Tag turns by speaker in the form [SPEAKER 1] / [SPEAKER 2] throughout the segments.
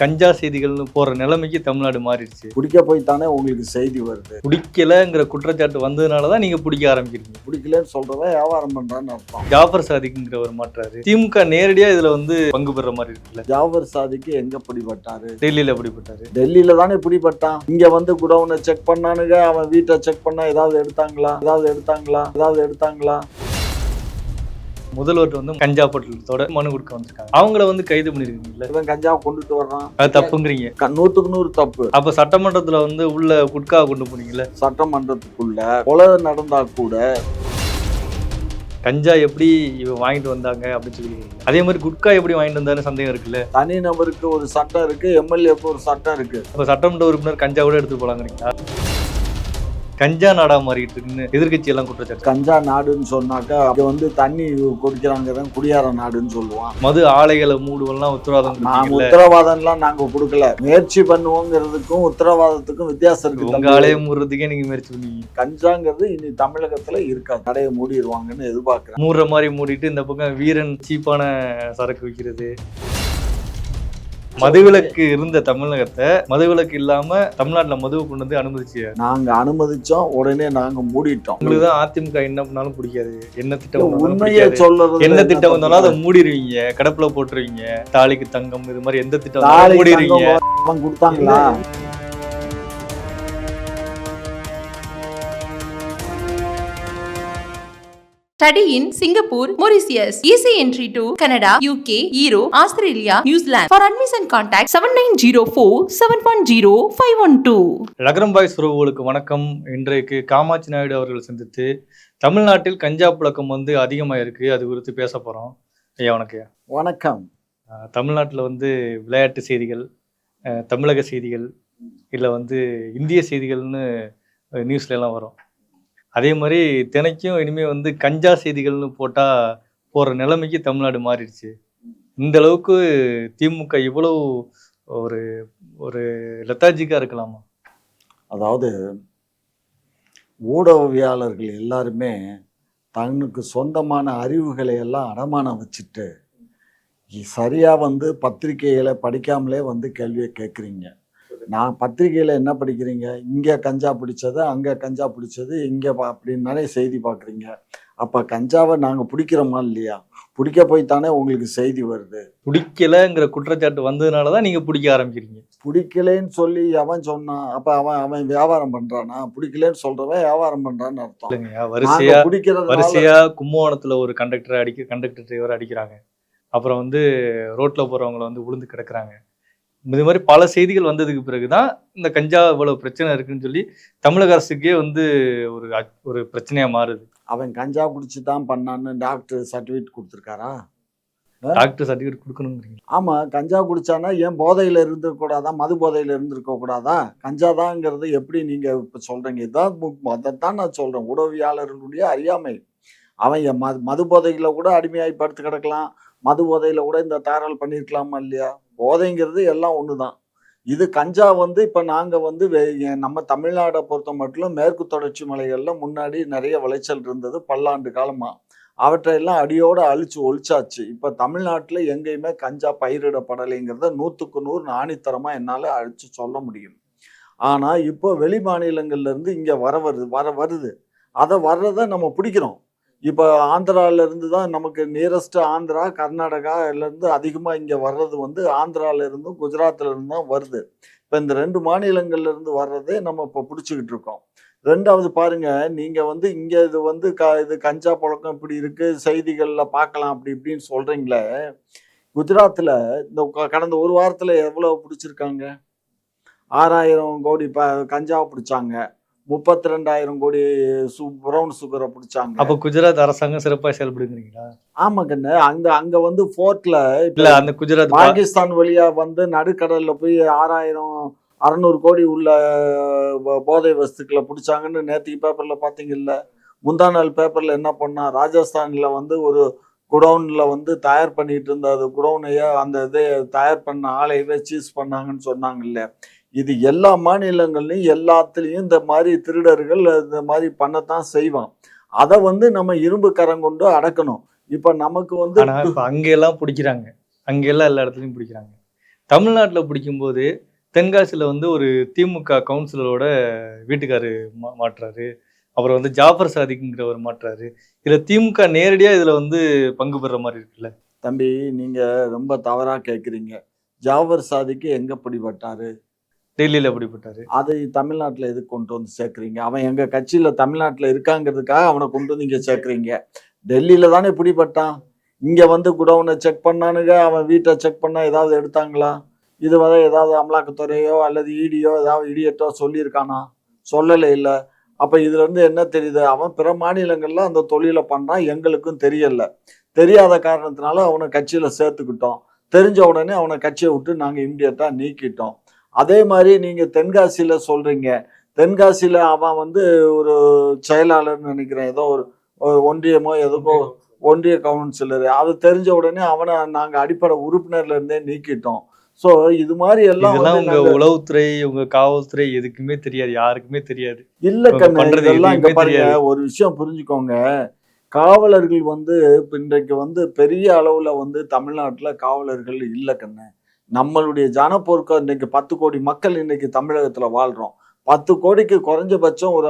[SPEAKER 1] கஞ்சா செய்திகள்னு போற நிலைமைக்கு தமிழ்நாடு மாறிடுச்சு.
[SPEAKER 2] பிடிக்க போய் தானே உங்களுக்கு செய்தி வருது?
[SPEAKER 1] பிடிக்கலங்கிற குற்றச்சாட்டு வந்ததுனால தான் நீங்க பிடிக்க ஆரம்பிக்கிறீங்க.
[SPEAKER 2] பிடிக்கலன்னு சொல்றவன் வியாபாரம் பண்றான்னு அர்த்தம்.
[SPEAKER 1] ஜாஃபர் சாதிக்குங்கிறவர் மாற்றாரு. திமுக நேரடியா இதுல வந்து பங்கு பெற மாதிரி இருக்குல்ல.
[SPEAKER 2] ஜாவர் சாதிக்கு எங்க பிடிபட்டாரு?
[SPEAKER 1] டெல்லியில பிடிப்பட்டாரு
[SPEAKER 2] டெல்லியில தானே பிடிபட்டான். இங்க வந்து குடவுனை செக் பண்ணானுங்க அவன் வீட்டை செக் பண்ணா ஏதாவது எடுத்தாங்களா? ஏதாவது எடுத்தாங்களா? ஏதாவது எடுத்தாங்களா?
[SPEAKER 1] முதல்வர் வந்து கஞ்சா பட்டலத்தோட மனு கொடுக்க வந்திருக்காங்க. அவங்கள வந்து கைது பண்ணிருக்கீங்கல்ல?
[SPEAKER 2] இவன் கஞ்சாவை கொண்டுட்டு வர்றான்.
[SPEAKER 1] அது தப்புங்கிறீங்க.
[SPEAKER 2] நூத்துக்கு நூறு தப்பு.
[SPEAKER 1] அப்ப சட்டமன்றத்துல வந்து உள்ள குட்கா கொண்டு போனீங்கல்ல?
[SPEAKER 2] சட்டமன்றத்துக்குள்ள கொலை நடந்தா கூட
[SPEAKER 1] கஞ்சா எப்படி இவன் வாங்கிட்டு வந்தாங்க அப்படின்னு சொல்லி அதே மாதிரி குட்கா எப்படி வாங்கிட்டு வந்தாருன்னு சந்தேகம் இருக்குல்ல?
[SPEAKER 2] தனி நபருக்கு ஒரு சட்டம் இருக்கு எம்எல்ஏக்கு ஒரு சட்டம் இருக்கு.
[SPEAKER 1] அப்ப சட்டமன்ற உறுப்பினர் கஞ்சா கூட எடுத்து போலாங்கிறீங்களா? கஞ்சா நாடா மாறிட்டு இருக்குன்னு எதிர்க்கட்சி எல்லாம் குற்றச்சாட்டு.
[SPEAKER 2] கஞ்சா நாடுன்னு சொன்னாக்கா அது வந்து தண்ணி குடிக்கிறாங்க குடியார நாடுன்னு சொல்லுவான்.
[SPEAKER 1] மது ஆலைகளை மூடுவெல்லாம் உத்தரவாதம்
[SPEAKER 2] நாங்க
[SPEAKER 1] கொடுத்தீங்கல்ல?
[SPEAKER 2] உத்தரவாதம்லாம் நாங்க கொடுக்கல. முயற்சி பண்ணுவோங்கிறதுக்கும் உத்தரவாதத்துக்கும் வித்தியாசம் இருக்கு
[SPEAKER 1] உங்க. ஆலயம் மூடுறதுக்கே நீங்க முயற்சி பண்ணீங்க.
[SPEAKER 2] கஞ்சாங்கிறது இனி தமிழகத்துல இருக்காது. கடையை மூடிடுவாங்கன்னு எதிர்பார்க்கிறேன்.
[SPEAKER 1] மூடுற மாதிரி மூடிட்டு இந்த பக்கம் வீரன் சீப்பான சரக்கு விற்கிறது மதுவிலக்கு இருந்த தமிழகத்தை மதுவிலக்கு இல்லாம தமிழ்நாட்டுல மதுவை கொண்டு வந்து அனுமதிச்சு
[SPEAKER 2] நாங்க அனுமதிச்சோம் உடனே நாங்க மூடிட்டோம்.
[SPEAKER 1] உங்களுக்கு தான் அதிமுக என்ன பண்ணாலும் பிடிக்காது. என்ன திட்டம்
[SPEAKER 2] உண்மையை. சொல்றது
[SPEAKER 1] என்ன திட்டம் வந்தாலும் அதை மூடிடுவீங்க. கடப்புல போட்டுருவீங்க. தாலிக்கு தங்கம் இது மாதிரி எந்த திட்டம் வந்தாலும்
[SPEAKER 2] தாலி
[SPEAKER 1] மூடிடுவீங்க
[SPEAKER 2] தங்கம் அவன் கொடுத்தாங்களா
[SPEAKER 3] Study in Singapore, Mauritius. Easy entry to Canada, UK, Europe, Australia, New Zealand. For admission contact 7904 710 512.
[SPEAKER 1] நகரம் பாய்ஸ் உறவுகளுக்கு வணக்கம் இன்றைக்கு காமாட்சி நாயுடு அவர்கள் சந்தித்து தமிழ்நாட்டில் கஞ்சா புழக்கம் வந்து அதிகமாக இருக்கு அது குறித்து பேச போறோம் ஐயா வணக்கம்
[SPEAKER 2] வணக்கம்
[SPEAKER 1] தமிழ்நாட்டில் வந்து விளையாட்டு செய்திகள் தமிழக செய்திகள் இல்லை வந்து இந்திய செய்திகள்னு நியூஸ்ல எல்லாம் வரும் அதே மாதிரி தினைக்கும் இனிமேல் வந்து கஞ்சா செய்திகள்னு போட்டால் போகிற நிலைமைக்கு தமிழ்நாடு மாறிடுச்சு. இந்த அளவுக்கு திமுக இவ்வளவு ஒரு ஒரு லெத்தாஜிக்காக இருக்கலாமா?
[SPEAKER 2] அதாவது ஊடகவியாளர்கள் எல்லாருமே தனக்கு சொந்தமான அறிவுகளை எல்லாம் அடமானம் வச்சுட்டு சரியாக வந்து பத்திரிகைகளை படிக்காமலே வந்து கேள்வியை கேட்குறீங்க நான் பத்திரிகையில் என்ன படிக்கிறீங்க? இங்கே கஞ்சா பிடிச்சது அங்கே கஞ்சா பிடிச்சது இங்கே அப்படின்னாலே செய்தி பார்க்குறீங்க அப்போ கஞ்சாவை நாங்கள் பிடிக்கிறோமா இல்லையா? பிடிக்க போய் தானே உங்களுக்கு செய்தி வருது.
[SPEAKER 1] பிடிக்கலங்கிற குற்றச்சாட்டு வந்ததுனால தான் நீங்கள் பிடிக்க ஆரம்பிக்கிறீங்க.
[SPEAKER 2] பிடிக்கலைன்னு சொல்லி அவன் சொன்னான் அப்போ அவன் அவன் வியாபாரம் பண்ணுறானா பிடிக்கலைன்னு சொல்கிறவன் வியாபாரம் பண்ணுறான்னு அர்த்தம்.
[SPEAKER 1] இல்லைங்கய்யா வரிசையா
[SPEAKER 2] நாங்க பிடிக்கிறதுனால
[SPEAKER 1] வரிசையா கும்பகோணத்துல ஒரு கண்டக்டரை அடிக்க கண்டக்டர் டிரைவர் அடிக்கிறாங்க. அப்புறம் வந்து ரோட்ல போறவங்கள வந்து விழுந்து கிடக்குறாங்க. இது மாதிரி பல செய்திகள் வந்ததுக்கு பிறகுதான் இந்த கஞ்சா இவ்வளவு பிரச்சனை இருக்குன்னு சொல்லி தமிழக அரசுக்கே வந்து ஒரு ஒரு பிரச்சனையா மாறுது.
[SPEAKER 2] அவன் கஞ்சா குடிச்சு தான் பண்ணான்னு டாக்டர் சர்டிஃபிகேட் கொடுத்துருக்காரா?
[SPEAKER 1] டாக்டர் சர்டிஃபிகேட் கொடுக்கணுங்கிறீங்க.
[SPEAKER 2] ஆமா கஞ்சா குடிச்சானா ஏன் போதையில இருந்திருக்கூடாதா மது போதையில இருந்திருக்க கூடாதா கஞ்சா தாங்கிறது எப்படி நீங்க இப்ப சொல்றீங்க? இதான் மு- அதைத்தான் நான் சொல்றேன். உடவியாளர்களுடைய அறியாமை. அவன் என் மது மது போதையில கூட அடிமையாகி படுத்து கிடக்கலாம். மது போதையில கூட இந்த தாராள் பண்ணியிருக்கலாமா இல்லையா? போதைங்கிறது எல்லாம் ஒன்று தான் இது கஞ்சா வந்து இப்போ நாங்கள் வந்து நம்ம தமிழ்நாடை பொறுத்த மட்டும் மேற்கு தொடர்ச்சி மலைகளில் முன்னாடி நிறைய விளைச்சல் இருந்தது பல்லாண்டு காலமாக அவற்றையெல்லாம் அடியோடு அழிச்சு ஒழிச்சாச்சு. இப்போ தமிழ்நாட்டில் எங்கேயுமே கஞ்சா பயிரிடப்படலைங்கிறத நூற்றுக்கு நூறு ஆணித்தரமா என்னால் அழிச்சு சொல்ல முடியும். ஆனால் இப்போ வெளி மாநிலங்கள்லேருந்து இருந்து வர வருது வர வருது. அதை வர்றதை நம்ம பிடிக்கிறோம். இப்போ ஆந்திரால இருந்து தான் நமக்கு நியரஸ்ட் ஆந்திரா கர்நாடகாலேருந்து அதிகமாக இங்கே வர்றது வந்து ஆந்திராவிலேருந்தும் இருந்தும் தான் வருது. இப்போ இந்த ரெண்டு மாநிலங்கள்லேருந்து வர்றதே நம்ம இப்போ பிடிச்சிக்கிட்டு இருக்கோம். ரெண்டாவது பாருங்க நீங்க வந்து இங்க இது வந்து க இது கஞ்சா பழக்கம் இப்படி இருக்கு செய்திகள்ல பார்க்கலாம் அப்படி இப்படின்னு சொல்றீங்களே குஜராத்தில் இந்த கடந்த ஒரு வாரத்தில் எவ்வளவு பிடிச்சிருக்காங்க? ஆறாயிரம் கோடி ப கஞ்சாவை பிடிச்சாங்க. முப்பத்தி ரெண்டாயிரம் கோடி சு ப்ரௌன் சுகரை பிடிச்சாங்க.
[SPEAKER 1] அப்ப குஜராத் அரசாங்கம் சிறப்பா செயல்படுங்கிறீங்களா?
[SPEAKER 2] ஆமா கண்ணு. அங்க அங்க வந்து போர்ட்ல
[SPEAKER 1] இல்ல அந்த குஜராத்
[SPEAKER 2] பாகிஸ்தான் வழியா வந்து நடுக்கடல்ல போய் ஆறாயிரம் அறநூறு கோடி உள்ள போதை வஸ்துக்களை பிடிச்சாங்கன்னு நேற்றுக்கு பேப்பர்ல பாத்தீங்கல்ல. முந்தா நாள் பேப்பர்ல என்ன பண்ணா ராஜஸ்தான்ல வந்து ஒரு குடவுன்ல வந்து தயார் பண்ணிட்டு இருந்த அது குடவுனைய அந்த இதை தயார் பண்ண ஆலையவே சீஸ் பண்ணாங்கன்னு சொன்னாங்கல்ல. இது எல்லா மாநிலங்கள்லயும் எல்லாத்துலயும் இந்த மாதிரி திருடர்கள் இந்த மாதிரி பண்ணத்தான் செய்வான். அதை வந்து நம்ம இரும்பு கரம் கொண்டு அடக்கணும். இப்ப நமக்கு வந்து
[SPEAKER 1] ஆனா இப்ப அங்க எல்லாம் பிடிக்கிறாங்க. அங்க எல்லாம் எல்லா இடத்துலயும் பிடிக்கிறாங்க. தமிழ்நாட்டில் பிடிக்கும்போது தென்காசியில் வந்து ஒரு திமுக கவுன்சிலரோட வீட்டுக்காரு மா மாட்டுறாரு. அப்புறம் வந்து ஜாஃபர் சாதிக்குங்கிறவர் மாட்டுறாரு. இதில் திமுக நேரடியாக இதில் வந்து பங்கு பெற மாதிரி இருக்குல்ல?
[SPEAKER 2] தம்பி நீங்க ரொம்ப தவறா கேக்குறீங்க. ஜாவர் சாதிக்கு எங்க பிடிபட்டாரு?
[SPEAKER 1] டெல்லியில் அப்படிப்பட்டாரு
[SPEAKER 2] அதை தமிழ்நாட்டில் எதுக்கு கொண்டு வந்து சேர்க்குறீங்க? அவன் எங்கள் கட்சியில் தமிழ்நாட்டில் இருக்காங்கிறதுக்காக அவனை கொண்டு வந்து இங்கே சேர்க்குறீங்க. டெல்லியில் தானே பிடிபட்டான். இங்கே வந்து குடவுனை செக் பண்ணானுங்க. அவன் வீட்டை செக் பண்ணால் ஏதாவது எடுத்தாங்களா? இது வர ஏதாவது அமலாக்கத்துறையோ அல்லது இடியோ ஏதாவது இடியட்டோ சொல்லியிருக்கானா? சொல்லலை இல்லை. அப்போ இதுலேருந்து என்ன தெரியுது? அவன் பிற மாநிலங்களில் அந்த தொழிலை பண்றான். எங்களுக்கும் தெரியல. தெரியாத காரணத்தினால அவனை கட்சியில் சேர்த்துக்கிட்டோம். தெரிஞ்ச உடனே அவனை கட்சியை விட்டு நாங்கள் இம்மிடியட்டா நீக்கிட்டோம். அதே மாதிரி நீங்க தென்காசியில சொல்றீங்க. தென்காசியில அவன் வந்து ஒரு செயலாளர்னு நினைக்கிறேன். ஏதோ ஒரு ஒன்றியமோ எதுக்கோ ஒன்றிய கவுன்சிலர். அது தெரிஞ்ச உடனே அவனை நாங்க அடிப்படை உறுப்பினர்ல இருந்தே நீக்கிட்டோம். சோ இது மாதிரி எல்லாம்
[SPEAKER 1] உங்க உளவுத்துறை உங்க காவல்துறை எதுக்குமே தெரியாது. யாருக்குமே தெரியாது.
[SPEAKER 2] இல்ல கண்ணு இதெல்லாம் இங்க பாருங்க. ஒரு விஷயம் புரிஞ்சுக்கோங்க. காவலர்கள் வந்து இன்றைக்கு வந்து பெரிய அளவுல வந்து தமிழ்நாட்டுல காவலர்கள் இல்ல கண்ணு. நம்மளுடைய ஜனப்பொருக்கம் இன்னைக்கு பத்து கோடி மக்கள் இன்னைக்கு தமிழகத்துல வாழ்றோம். பத்து கோடிக்கு குறைஞ்சபட்சம் ஒரு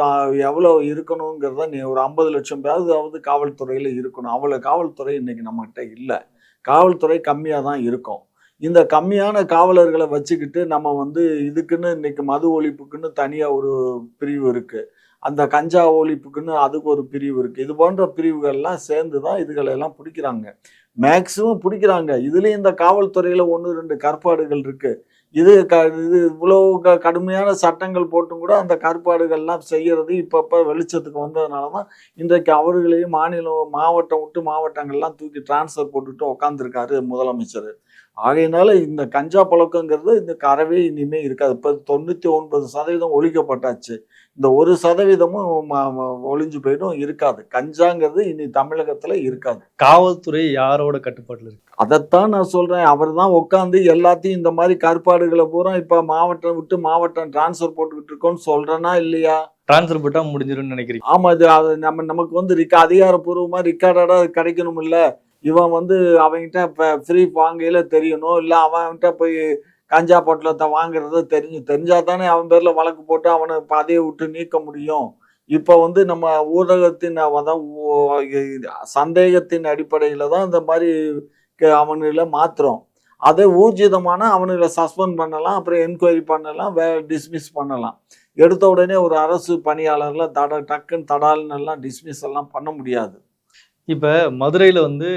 [SPEAKER 2] எவ்வளோ இருக்கணுங்கிறத நீ ஒரு ஐம்பது லட்சம் பேராவது காவல்துறையில் இருக்கணும். அவ்வளோ காவல்துறை இன்னைக்கு நம்மகிட்ட இல்லை. காவல்துறை கம்மியாக தான் இருக்கும். இந்த கம்மியான காவலர்களை வச்சுக்கிட்டு நம்ம வந்து இதுக்குன்னு இன்னைக்கு மது ஒழிப்புக்குன்னு தனியாக ஒரு பிரிவு இருக்குது அந்த கஞ்சா ஒழிப்புக்குன்னு அதுக்கு ஒரு பிரிவு இருக்குது இது போன்ற பிரிவுகள்லாம் சேர்ந்து தான் இதுகளெல்லாம் பிடிக்கிறாங்க. மேக்சிமம் பிடிக்கிறாங்க. இதுலேயும் இந்த காவல்துறையில் ஒன்று ரெண்டு கற்பாடுகள் இருக்குது இது க இது இவ்வளோ க கடுமையான சட்டங்கள் போட்டும் கூட அந்த கற்பாடுகள்லாம் செய்கிறது இப்பப்போ வெளிச்சத்துக்கு வந்ததுனால தான் இன்றைக்கு அவர்களையும் மாநிலம் மாவட்டம் விட்டு மாவட்டங்கள்லாம் தூக்கி டிரான்ஸ்ஃபர் போட்டுட்டு உட்காந்துருக்காரு முதலமைச்சர். ஆகையினால இந்த கஞ்சா பழக்கங்கிறது இந்த அறவே இனிமே இருக்காது. இப்போ தொண்ணூற்றி ஒன்பது சதவீதம் ஒழிக்கப்பட்டாச்சு. இந்த ஒரு சதவீதமும் ஒழிஞ்சு போயிடும் இருக்காது. கஞ்சாங்கிறது இனி தமிழகத்துல இருக்காது.
[SPEAKER 1] காவல்துறை யாரோட கட்டுப்பாட்டுல இருக்கு?
[SPEAKER 2] அதைத்தான் நான் சொல்றேன். அவர் தான் உட்காந்து எல்லாத்தையும் இந்த மாதிரி கற்பாடுகளை பூரா இப்ப மாவட்டம் விட்டு மாவட்டம் டிரான்ஸ்ஃபர் போட்டுக்கிட்டு இருக்கோம்னு சொல்றேனா இல்லையா?
[SPEAKER 1] டிரான்ஸ்ஃபர் போட்டா முடிஞ்சிரும்னு நினைக்கிறீங்க.
[SPEAKER 2] ஆமா இது அது நம்ம நமக்கு வந்து ரிக்க அதிகாரப்பூர்வமா ரிக்கார்டடா கிடைக்கணும் இல்ல இவன் வந்து அவன்கிட்ட இப்ப ஃப்ரீ வாங்கையில தெரியணும். இல்ல அவன்கிட்ட போய் கஞ்சா பொட்டலத்தை வாங்குறது தெரிஞ்சு தெரிஞ்சா தானே அவன் பேரில் வழக்கு போட்டு அவனை பதவியை விட்டு நீக்க முடியும். இப்போ வந்து நம்ம ஊடகத்தின் அதான் சந்தேகத்தின் அடிப்படையில் தான் இந்த மாதிரி க- அவனுகளை மாத்துறோம். அதை ஊர்ஜிதமான அவனுங்களை சஸ்பெண்ட் பண்ணலாம் அப்புறம் என்கொயரி பண்ணலாம் வே டிஸ்மிஸ் பண்ணலாம். எடுத்த உடனே ஒரு அரசு பணியாளரில் தட டக்குன்னு தடால்னு எல்லாம் டிஸ்மிஸ் எல்லாம் பண்ண முடியாது.
[SPEAKER 1] இப்போ மதுரையில் வந்து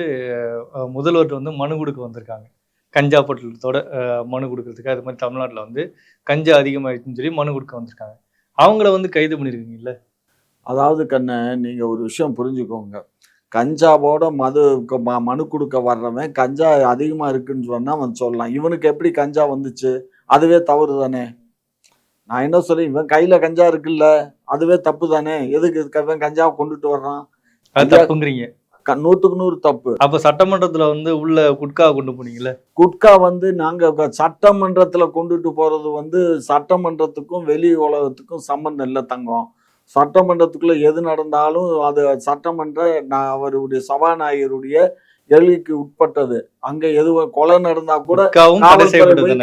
[SPEAKER 1] முதல்வர் வந்து மனு கொடுக்க வந்திருக்காங்க. கஞ்சா பொட்டலத்தோட மனு கொடுக்கறதுக்கு. அது மாதிரி தமிழ்நாட்டுல வந்து கஞ்சா அதிகமாயிடுச்சுன்னு சொல்லி மனு கொடுக்க வந்திருக்காங்க. அவங்கள வந்து கைது பண்ணிருக்கீங்கல்ல?
[SPEAKER 2] அதாவது கண்ணு நீங்க ஒரு விஷயம் புரிஞ்சுக்கோங்க. கஞ்சாவோட மது ம- மனு கொடுக்க வர்றவன் கஞ்சா அதிகமா இருக்குன்னு சொன்னா அவன் சொல்லலாம். இவனுக்கு எப்படி கஞ்சா வந்துச்சு? அதுவே தவறு தானே. நான் என்ன சொல்றேன்? இவன் கையில கஞ்சா இருக்குல்ல அதுவே தப்பு தானே. எதுக்கு இவன் கஞ்சாவை கொண்டுட்டு வர்றான்?
[SPEAKER 1] தப்புங்கிறீங்க.
[SPEAKER 2] க- நூத்துக்கு நூறு தப்பு.
[SPEAKER 1] அப்ப சட்டமன்றத்துல வந்து உள்ள குட்கா கொண்டு போனீங்கல்ல?
[SPEAKER 2] குட்கா வந்து நாங்க க- சட்டமன்றத்துல கொண்டுட்டு போறது வந்து சட்டமன்றத்துக்கும் வெளி உலகத்துக்கும் சம்பந்தம் இல்லை தங்கம். சட்டமன்றத்துக்குள்ள எது நடந்தாலும் அது சட்டமன்ற நா- அவருடைய சபாநாயகருடைய எல்லைக்கு உட்பட்டது. அங்க எது கொலை நடந்தா கூட
[SPEAKER 1] தடை செய்யப்பட்டது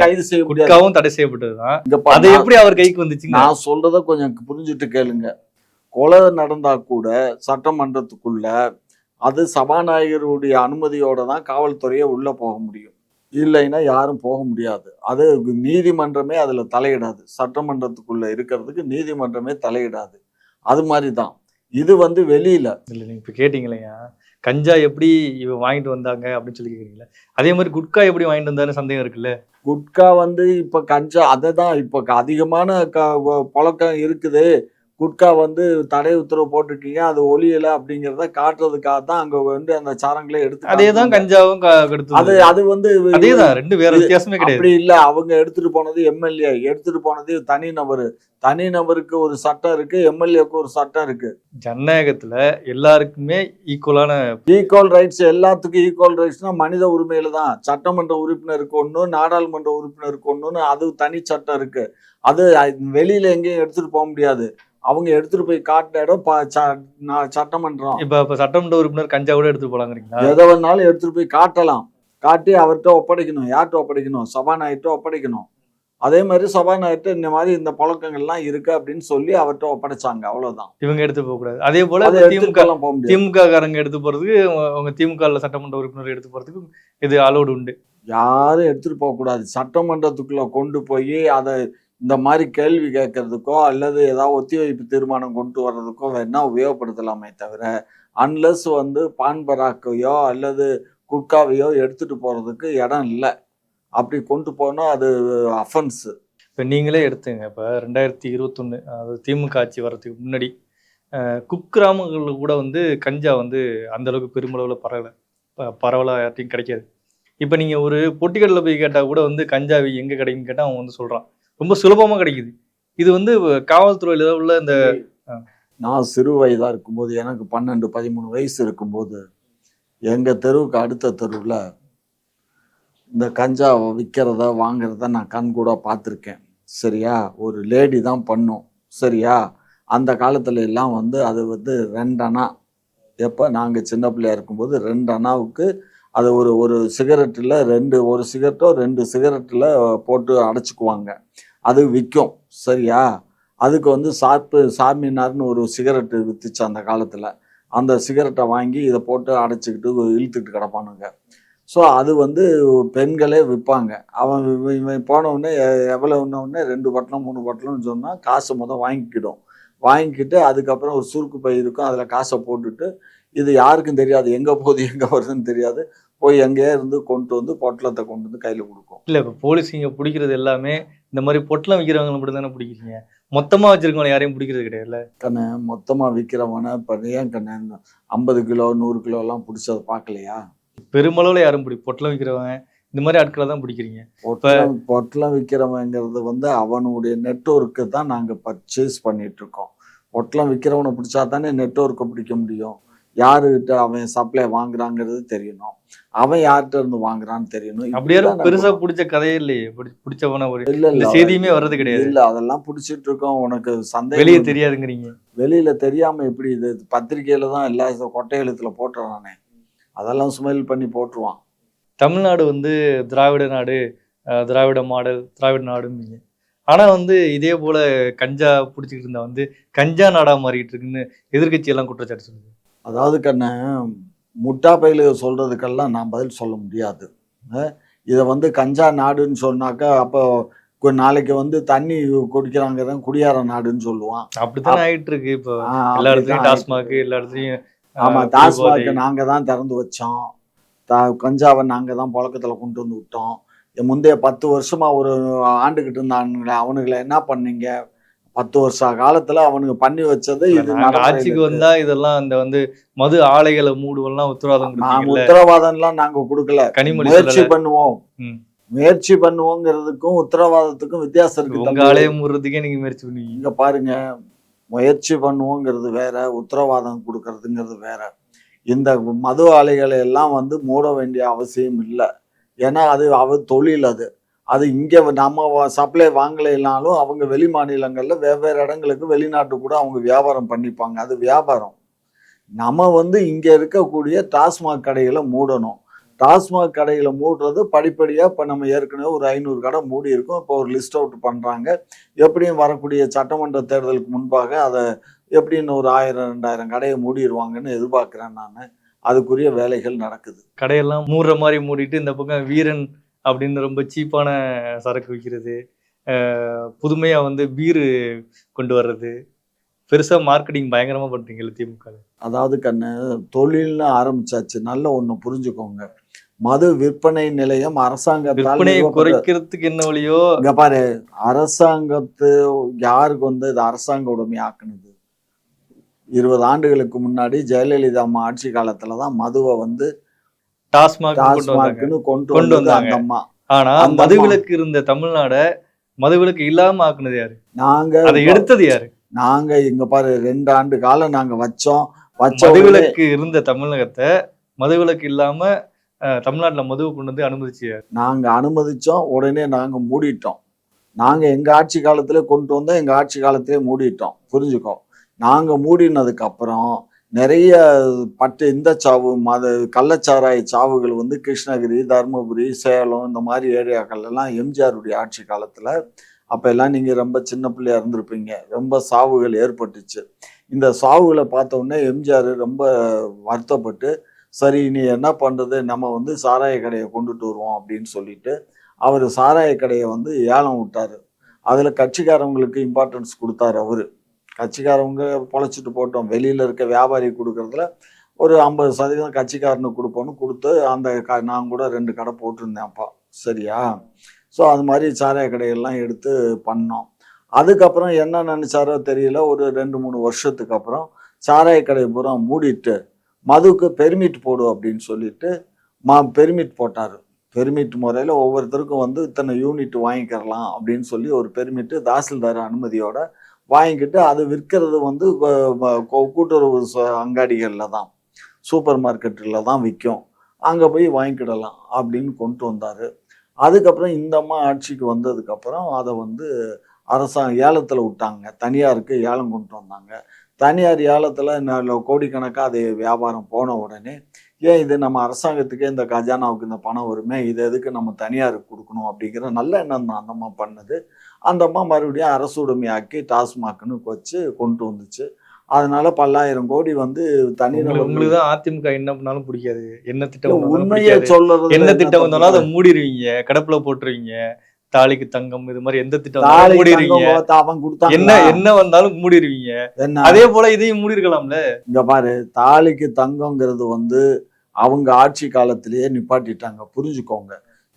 [SPEAKER 1] தடை செய்யப்பட்டதுதான்?
[SPEAKER 2] இங்க
[SPEAKER 1] அதை எப்படி அவர் கைக்கு வந்துச்சுங்க?
[SPEAKER 2] நான் சொல்றத கொஞ்சம் புரிஞ்சுட்டு கேளுங்க. கொலை நடந்தா கூட சட்டமன்றத்துக்குள்ள அது சபாநாயகருடைய அனுமதியோட தான் காவல்துறையே உள்ள போக முடியும். இல்லைன்னா யாரும் போக முடியாது. அது நீதிமன்றமே அதுல தலையிடாது. சட்டமன்றத்துக்குள்ள இருக்கிறதுக்கு நீதிமன்றமே தலையிடாது. அது மாதிரி தான் இது வந்து வெளியில.
[SPEAKER 1] இல்ல நீங்க இப்ப கேட்டீங்களையா? கஞ்சா எப்படி இவன் வாங்கிட்டு வந்தாங்க அப்படின்னு சொல்லி கேக்குறீங்களா அதே மாதிரி குட்கா எப்படி வாங்கிட்டு வந்தாருன்னு சந்தேகம் இருக்குல்ல?
[SPEAKER 2] குட்கா வந்து இப்ப கஞ்சா அதை தான் இப்ப அதிகமான க பழக்கம் இருக்குது. குட்கா வந்து தடை உத்தரவு போட்டிருக்கீங்க அது ஒளியல அப்படிங்கிறத காட்டுறதுக்காக தான் அங்க வந்து அந்த சாரங்களை எடுத்து
[SPEAKER 1] அதேதான்
[SPEAKER 2] காட்டுறாங்க.
[SPEAKER 1] கஞ்சாவும்
[SPEAKER 2] அது அது வந்து
[SPEAKER 1] அதேதான் ரெண்டு வேற வித்தியாசமே கிடையாது.
[SPEAKER 2] அப்படி இல்ல அவங்க எடுத்துட்டு போனது எம்எல்ஏ எடுத்துட்டு போனது தனி நபரு. தனி நபருக்கு ஒரு சட்டம் இருக்கு எம்எல்ஏக்கு ஒரு சட்டம் இருக்கு.
[SPEAKER 1] ஜனநாயகத்துல எல்லாருக்குமே ஈக்குவலான
[SPEAKER 2] ஈக்குவல் ரைட்ஸ் எல்லாத்துக்கும் ஈக்குவல் ரைட்ஸ்னா மனித உரிமையில தான். சட்டமன்ற உறுப்பினருக்கு ஒன்று நாடாளுமன்ற உறுப்பினருக்கு ஒன்றுன்னு அது தனி சட்டம் இருக்கு. அது வெளியில எங்கேயும் எடுத்துட்டு போக முடியாது. அவங்க எடுத்துட்டு போய் காட்டின இடம் சட்டமன்றம்.
[SPEAKER 1] இப்ப இப்ப சட்டமன்ற உறுப்பினர் கஞ்சா கூட எடுத்து போலாங்கிறீங்களா?
[SPEAKER 2] எதை வேணாலும் எடுத்துட்டு போய் காட்டலாம். காட்டி அவர்கிட்ட ஒப்படைக்கணும். யார்கிட்ட ஒப்படைக்கணும்? சபாநாயகர்கிட்ட ஒப்படைக்கணும். அதே மாதிரி சபாநாயகர்கிட்ட இந்த மாதிரி இந்த பழக்கங்கள்லாம் இருக்கு அப்படின்னு சொல்லி அவர்கிட்ட ஒப்படைச்சாங்க. அவ்வளவுதான்.
[SPEAKER 1] இவங்க எடுத்து போக கூடாது. அதே போல திமுக திமுக காரங்க எடுத்து போறதுக்கு அவங்க- திமுக சட்டமன்ற உறுப்பினர் எடுத்து போறதுக்கு இது அலோடு உண்டு.
[SPEAKER 2] யாரும் எடுத்துட்டு போக கூடாது சட்டமன்றத்துக்குள்ள கொண்டு போய் அதை இந்த மாதிரி கேள்வி கேட்கறதுக்கோ அல்லது ஏதாவது ஒத்திவைப்பு தீர்மானம் கொண்டு வர்றதுக்கோ வேணா உபயோகப்படுத்தலாமே தவிர அன்லஸ் வந்து பான் பராக்கையோ அல்லது குட்காவையோ எடுத்துட்டு போறதுக்கு இடம் இல்லை. அப்படி கொண்டு போனா அது அஃபென்ஸு
[SPEAKER 1] இப்போ நீங்களே எடுத்துங்க. இப்போ ரெண்டாயிரத்தி இருபத்தொன்று அது திமுக ஆட்சி வர்றதுக்கு முன்னாடி குக்கிராமங்களில் கூட வந்து கஞ்சா வந்து அந்த அளவுக்கு பெருமளவில் பரவலை. ப- யார்ட்டையும் கிடைக்காது. இப்போ நீங்கள் ஒரு பொட்டிக்கடையில் போய் கேட்டால் கூட வந்து கஞ்சாவி எங்கே கிடைக்குன்னு கேட்டால் அவன் வந்து சொல்கிறான் ரொம்ப சுலபமாக கிடைக்குது. இது வந்து காவல்துறையில் உள்ள இந்த
[SPEAKER 2] நான் சிறு வயதா இருக்கும்போது எனக்கு பன்னெண்டு பதிமூணு வயசு இருக்கும்போது எங்க தெருவுக்கு அடுத்த தெருவில் இந்த கஞ்சா விற்கிறத வாங்குறத நான் கண் கூட பார்த்துருக்கேன். சரியா? ஒரு லேடி தான் பண்ணும். சரியா? அந்த காலத்துல எல்லாம் வந்து அது வந்து ரெண்டு அணா எப்போ நாங்கள் சின்ன பிள்ளையா இருக்கும்போது ரெண்டு அணாவுக்கு அது ஒரு ஒரு சிகரெட்டில் ரெண்டு ஒரு சிகரெட்டோ ரெண்டு சிகரெட்டில் போட்டு அடைச்சிக்குவாங்க. அது விற்கும் சரியா? அதுக்கு வந்து சாப்பு சாமினார்னு ஒரு சிகரெட்டு விற்றுச்சு அந்த காலத்தில். அந்த சிகரெட்டை வாங்கி இதை போட்டு அடைச்சிக்கிட்டு இழுத்துக்கிட்டு கிடப்பானுங்க. ஸோ அது வந்து பெண்களே விற்பாங்க. அவன் இவன் இவன் போன எ- ரெண்டு பட்டலம் மூணு பட்டலம்னு சொன்னால் காசு மொதல் வாங்கிக்கிடும். வாங்கிக்கிட்டு அதுக்கப்புறம் ஒரு சுருக்கு பை இருக்கும். அதில் காசை போட்டுட்டு இது யாருக்கும் தெரியாது. எங்கே போகுது எங்கே வருதுன்னு தெரியாது. போய் எங்கேயே இருந்து கொண்டு வந்து பொட்டலத்தை கொண்டு வந்து கையில் கொடுக்கும்.
[SPEAKER 1] இல்லை இப்போ போலீஸ் இங்கே பிடிக்கிறது எல்லாமே இந்த மாதிரி பொட்டலம் விற்கிறவங்களை மட்டும் தானே பிடிக்கிறீங்க? மொத்தமாக வச்சிருக்கவங்க யாரையும் பிடிக்கிறது கிடையாதுல்ல?
[SPEAKER 2] கண்ணு மொத்தமாக விற்கிறவனை இப்போ ஏன் கண்ணு ஐம்பது கிலோ நூறு கிலோலாம் பிடிச்சதை பார்க்கலையா?
[SPEAKER 1] பெருமளவில் யாரும் பிடி பொட்டலம் விற்கிறவங்க இந்த மாதிரி ஆட்களை தான் பிடிக்கிறீங்க.
[SPEAKER 2] பொட்டலம் பொட்டலம் விற்கிறவங்கிறது வந்து அவனுடைய நெட்ஒர்க்கு தான் நாங்கள் பர்ச்சேஸ் பண்ணிட்டு இருக்கோம். பொட்டலம் விற்கிறவனை பிடிச்சா தானே நெட்ஒர்க்கை பிடிக்க முடியும். யாருகிட்ட அவன் சப்ளை வாங்குறாங்கிறது தெரியணும். அவன் யார்கிட்ட இருந்து வாங்குறான்னு தெரியணும்.
[SPEAKER 1] அப்படியே பெருசா பிடிச்ச கதையே இல்லையே. பிடி- பிடிச்சவன ஒரு
[SPEAKER 2] இல்ல இல்ல
[SPEAKER 1] செய்தியுமே வர்றது கிடையாது.
[SPEAKER 2] இல்ல அதெல்லாம் பிடிச்சிட்டு இருக்கோம். உனக்கு சந்தேகம்
[SPEAKER 1] வெளியே தெரியாதுங்கிறீங்க.
[SPEAKER 2] வெளியில தெரியாம எப்படி இது? பத்திரிக்கையில தான் எல்லா கொட்டை எழுத்துல போட்டுறானே அதெல்லாம் ஸ்மெல் பண்ணி போட்டுருவான்.
[SPEAKER 1] தமிழ்நாடு வந்து திராவிட நாடு திராவிட மாடல் திராவிட நாடும்பீங்க ஆனா வந்து இதே போல கஞ்சா பிடிச்சிக்கிட்டு இருந்தா வந்து கஞ்சா நாடா மாறிட்டு இருக்குன்னு எதிர்க்கட்சி எல்லாம் குற்றச்சாட்டு சொல்லுது.
[SPEAKER 2] அதாவது கண்ணு முட்டா பயில சொல்றதுக்கெல்லாம் நான் பதில் சொல்ல முடியாது. இதை வந்து கஞ்சா நாடுன்னு சொன்னாக்கா அப்போ நாளைக்கு வந்து தண்ணி குடிக்கிறாங்கிறவன் குடியார நாடுன்னு சொல்லுவான்.
[SPEAKER 1] அப்படித்தானே ஆயிட்டு இருக்கு இப்போ? எல்லா இடத்துலயும் டாஸ்மாக் எல்லா இடத்துலயும்
[SPEAKER 2] ஆமா. டாஸ்மாக் நாங்க தான் திறந்து வச்சோம். தா கஞ்சாவை நாங்க தான் புழக்கத்துல கொண்டு வந்து விட்டோம். முந்தைய பத்து வருஷமா ஒரு ஆண்டுகிட்டு இருந்தானுங்களே அவனுங்களை என்ன பண்ணீங்க? பத்து வருஷ காலத்துல அவனுங்க பண்ணி வச்சது இது
[SPEAKER 1] ஆட்சிக்கு. வந்தா இதெல்லாம் இந்த வந்து மது ஆலைகளை மூடுவெல்லாம் உத்தரவாதம்
[SPEAKER 2] உத்தரவாதம் எல்லாம் நாங்க கொடுக்கல.
[SPEAKER 1] கனிமொழி
[SPEAKER 2] முயற்சி பண்ணுவோம். முயற்சி பண்ணுவோங்கிறதுக்கும் உத்தரவாதத்துக்கும் வித்தியாசம் இருக்கு
[SPEAKER 1] உங்க. ஆலயம் மூடுறதுக்கே நீங்க முயற்சி பண்ணுவீங்க.
[SPEAKER 2] இங்க பாருங்க முயற்சி பண்ணுவோங்கிறது வேற உத்தரவாதம் கொடுக்கறதுங்கிறது வேற. இந்த மது ஆலைகளை எல்லாம் வந்து மூட வேண்டிய அவசியம் இல்லை. ஏன்னா அது அவ தொழில் அது. அது இங்கே நம்ம சப்ளை வாங்கலைனாலும் அவங்க வெளி மாநிலங்களில் வெவ்வேறு இடங்களுக்கு வெளிநாட்டு கூட அவங்க வியாபாரம் பண்ணிப்பாங்க. அது வியாபாரம். நம்ம வந்து இங்கே இருக்கக்கூடிய டாஸ்மாக் கடைகளை மூடணும். டாஸ்மாக் கடைகளை மூடுறது படிப்படியாக இப்போ நம்ம ஏற்கனவே ஒரு ஐநூறு கடை மூடி இருக்கோம். இப்போ ஒரு லிஸ்ட் அவுட் பண்ணுறாங்க எப்படியும் வரக்கூடிய சட்டமன்ற தேர்தலுக்கு முன்பாக அதை எப்படின்னு ஒரு ஆயிரம் ரெண்டாயிரம் கடையை மூடிடுவாங்கன்னு எதிர்பார்க்குறேன் நான். அதுக்குரிய வேலைகள் நடக்குது.
[SPEAKER 1] கடையெல்லாம் மூடுற மாதிரி மூடிட்டு இந்த பக்கம் வீரன் அப்படின்னு ரொம்ப சீப்பான சரக்கு விற்கிறது அஹ் புதுமையா வந்து பீரு கொண்டு வர்றது. பெருசா மார்க்கெட்டிங் பயங்கரமா பண்றீங்கல்ல திமுக.
[SPEAKER 2] அதாவது கண்ணு தொழில்னு ஆரம்பிச்சாச்சு. நல்ல ஒன்று புரிஞ்சுக்கோங்க. மது விற்பனை நிலையம் அரசாங்கத்தால்
[SPEAKER 1] விற்பனையை குறைக்கிறதுக்கு என்ன வழியோ?
[SPEAKER 2] இங்க பாரு அரசாங்கத்து யாருக்கு வந்து இது அரசாங்க உடைமை ஆக்குனது? இருபது ஆண்டுகளுக்கு முன்னாடி ஜெயலலிதா அம்மா ஆட்சி காலத்துல தான் மதுவை வந்து
[SPEAKER 1] டாஸ்மாக் கொண்டு வந்தாங்க. ஆனா மதுவிலக்கு இருந்த தமிழ்நாட மதுவிலக்கு இல்லாம ஆக்குனது யாரு?
[SPEAKER 2] நாங்க
[SPEAKER 1] அதை எடுத்தது யாரு?
[SPEAKER 2] நாங்க இங்க பாரு ரெண்டு ஆண்டு காலம் நாங்க வச்சோம்.
[SPEAKER 1] மதுவிலக்கு இருந்த தமிழகத்தை மதுவிலக்கு இல்லாம தமிழ்நாட்டுல மதுவை கொண்டு வந்து அனுமதிச்சு யாரு?
[SPEAKER 2] நாங்க அனுமதிச்சோம். உடனே நாங்க மூடிட்டோம். நாங்க எங்க ஆட்சி காலத்திலே கொண்டு வந்தோம் எங்க ஆட்சி காலத்திலே மூடிட்டோம். புரிஞ்சுக்கோ. நாங்க மூடினதுக்கு அப்புறம் நிறைய பட்டு இந்த சாவு மத கள்ளச்சாராய சாவுகள் வந்து கிருஷ்ணகிரி தருமபுரி சேலம் இந்த மாதிரி ஏரியாக்கள் எல்லாம் எம்ஜிஆருடைய ஆட்சி காலத்தில் அப்போ எல்லாம் நீங்கள் ரொம்ப சின்ன பிள்ளையாக இருந்திருப்பீங்க. ரொம்ப சாவுகள் ஏற்பட்டுச்சு. இந்த சாவுகளை பார்த்தோன்னே எம்ஜிஆர் ரொம்ப வருத்தப்பட்டு சரி நீ என்ன பண்ணுறது நம்ம வந்து சாராய கடையை கொண்டுட்டு வருவோம் அப்படின்னு சொல்லிட்டு அவர் சாராய கடையை வந்து ஏலம் விட்டார். அதில் கட்சிக்காரவங்களுக்கு இம்பார்ட்டன்ஸ் கொடுத்தாரு அவர். கட்சிக்காரவங்க பொழைச்சிட்டு போட்டோம். வெளியில் இருக்க வியாபாரி கொடுக்கறதுல ஒரு ஐம்பது சதவீதம் கட்சிக்காரனுக்கு கொடுப்போன்னு கொடுத்து அந்த க நான் கூட ரெண்டு கடை போட்டிருந்தேன்ப்பா சரியா? ஸோ அது மாதிரி சாராய கடையெல்லாம் எடுத்து பண்ணோம். அதுக்கப்புறம் என்ன நினச்சாரோ தெரியல. ஒரு ரெண்டு மூணு வருஷத்துக்கு அப்புறம் சாராய கடை பூரா மூடிட்டு மதுக்கு பெர்மிட் போடு அப்படின்னு சொல்லிட்டு மா பெர்மிட் போட்டார். பெர்மிட் முறையில் ஒவ்வொருத்தருக்கும் வந்து இத்தனை யூனிட் வாங்கிக்கிறலாம் அப்படின்னு சொல்லி ஒரு பெர்மிட்டு தாசில்தார் அனுமதியோட வாங்கிக்கிட்டு அது விற்கிறது வந்து கூட்டுறவு ச- தான். சூப்பர் மார்க்கெட்டில் தான் விற்கும் அங்கே போய் வாங்கிக்கிடலாம் அப்படின்னு கொண்டு வந்தார். அதுக்கப்புறம் இந்த அம்மா ஆட்சிக்கு வந்ததுக்கப்புறம் அதை வந்து அரசாங்க ஏலத்தில் விட்டாங்க. தனியாருக்கு ஏலம் கொண்டு வந்தாங்க. தனியார் ஏலத்தில் கோடிக்கணக்காக அது வியாபாரம் போன உடனே ஏன் இது நம்ம அரசாங்கத்துக்கே இந்த கஜானாவுக்கு இந்த பணம் வருமே? இது எதுக்கு நம்ம தனியாருக்கு கொடுக்கணும்? அப்படிங்கிற நல்ல எண்ணம் தான் அந்தம்மா பண்ணுது பண்ணது. அந்த அம்மா மறுபடியும் அரசு உடைமையாக்கி டாஸ்மாக்னு வச்சு கொண்டு வந்துச்சு. அதனால பல்லாயிரம் கோடி வந்து தனி
[SPEAKER 1] உங்களுக்கு தான் அதிமுக என்ன பண்ணாலும் பிடிக்காது. என்ன திட்டம்
[SPEAKER 2] உண்மையை. சொல்றது
[SPEAKER 1] என்ன திட்டம் வந்தாலும் அதை மூடிடுவீங்க கடப்புல போட்டுருவீங்க. தாலிக்கு தங்கம் இது மாதிரி எந்த திட்டம் மூடிடுவீங்க என்ன என்ன வந்தாலும் மூடிடுவீங்க அதே போல இதையும் மூடி இருக்கலாம்ல
[SPEAKER 2] இங்க பாரு தாலிக்கு தங்கங்கிறது வந்து அவங்க ஆட்சி காலத்திலேயே நிப்பாட்டிட்டாங்க. புரிஞ்சுக்கோங்க.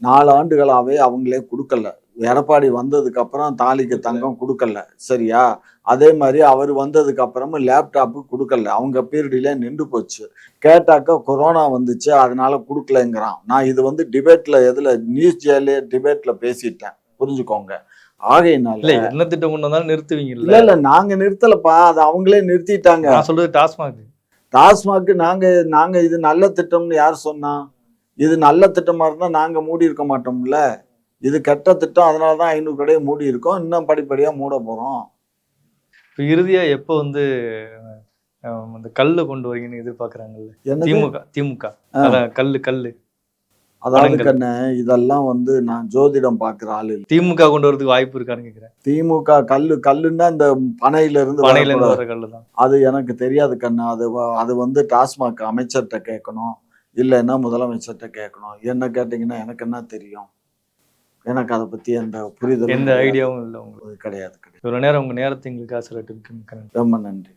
[SPEAKER 2] நாலு ஆண்டுகளாவே அவங்களே கொடுக்கல. எடப்பாடி வந்ததுக்கு அப்புறம் தாலிக்கு தங்கம் கொடுக்கல. சரியா? அதே மாதிரி அவர் வந்ததுக்கு அப்புறமும் லேப்டாப்பு கொடுக்கல. அவங்க பீரியடிலே நின்று போச்சு. கேட்டாக்க கொரோனா வந்துச்சு அதனால கொடுக்கலங்கிறான். நான் இது வந்து டிபேட்ல எதுல நியூஸ் ஜேலே டிபேட்ல பேசிட்டேன். புரிஞ்சுக்கோங்க.
[SPEAKER 1] இல்ல
[SPEAKER 2] ஆகையினால
[SPEAKER 1] என்ன திட்டம் கொண்டு வந்தாலும் நிறுத்துவீங்கல்ல.
[SPEAKER 2] இல்ல இல்ல நாங்க நிறுத்தலப்பா. அது அவங்களே நிறுத்திட்டாங்க.
[SPEAKER 1] நான் சொல்றது டாஸ்மாக்.
[SPEAKER 2] டாஸ்மாக் நாங்க நாங்க இது நல்ல திட்டம்னு யார் சொன்னா? இது நல்ல திட்டமா இருந்தா நாங்க மூடி இருக்க மாட்டோம்ல. இது கெட்ட திட்டம் அதனால தான் ஐநூறு கடையை மூடி இருக்கோம். இன்னும் படிப்படியா மூட போறோம்.
[SPEAKER 1] இப்ப இறுதியா எப்போ வந்து அந்த கல்லு கொண்டு வரீங்கன்னு எதிர்பார்க்கறாங்கல்ல? திமுக திமுக. கல்லு கல்லு.
[SPEAKER 2] அதாவது. கண்ணு இதெல்லாம் வந்து நான் ஜோதிடம் பாக்குற ஆள் இல்லை.
[SPEAKER 1] திமுக கொண்டு வரதுக்கு வாய்ப்பு இருக்கான்னு கேக்குறேன்.
[SPEAKER 2] திமுக கல்லு கல்லுன்னா இந்த பனையில இருந்து
[SPEAKER 1] பனையில இருந்து. வர கல்லு தான்.
[SPEAKER 2] அது எனக்கு தெரியாது கண்ணு. அது அது வந்து டாஸ்மாக் அமைச்சர்கிட்ட கேட்கணும். இல்லைன்னா முதலமைச்சர்கிட்ட கேட்கணும். என்ன கேட்டிங்கன்னா எனக்கு என்ன தெரியும்? எனக்கு அதை பத்தி அந்த புரிதல்
[SPEAKER 1] எந்த ஐடியாவும் இல்லை உங்களுக்கு.
[SPEAKER 2] கிடையாது கிடையாது.
[SPEAKER 1] இவ்வளவு நேரம் உங்க நேரத்தை எங்களுக்கு ஆசிரியர்
[SPEAKER 2] ரொம்ப நன்றி.